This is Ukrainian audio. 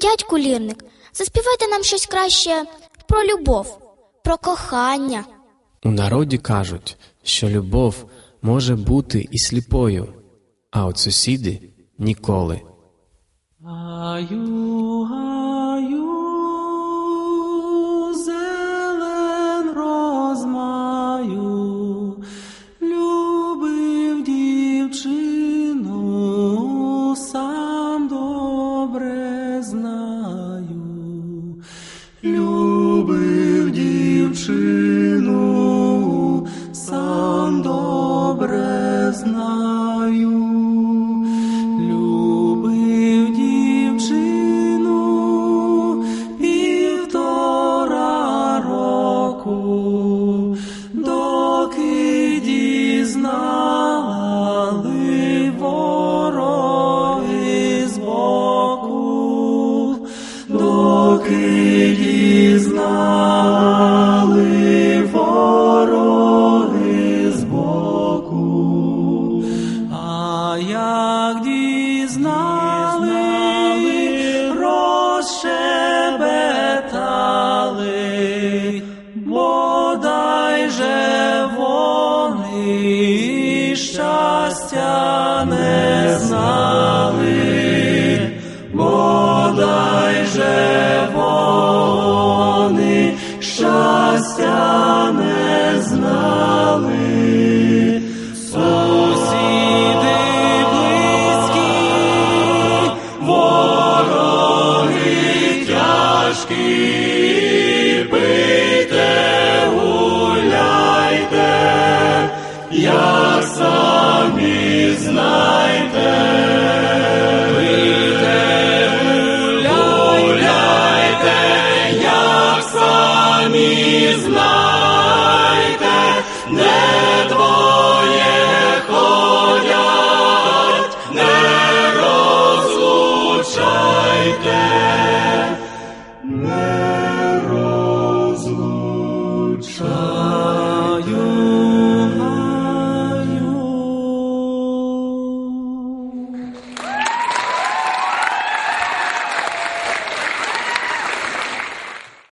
Дядьку Лірник, заспівайте нам щось краще про любов, про кохання. У народі кажуть, що любов може бути і сліпою, а от сусіди ніколи. Дізнали. А як дізнали, розшебетали, бодай щастя не знали, бодай же пляшки, пийте, гуляйте, як самі знаєте.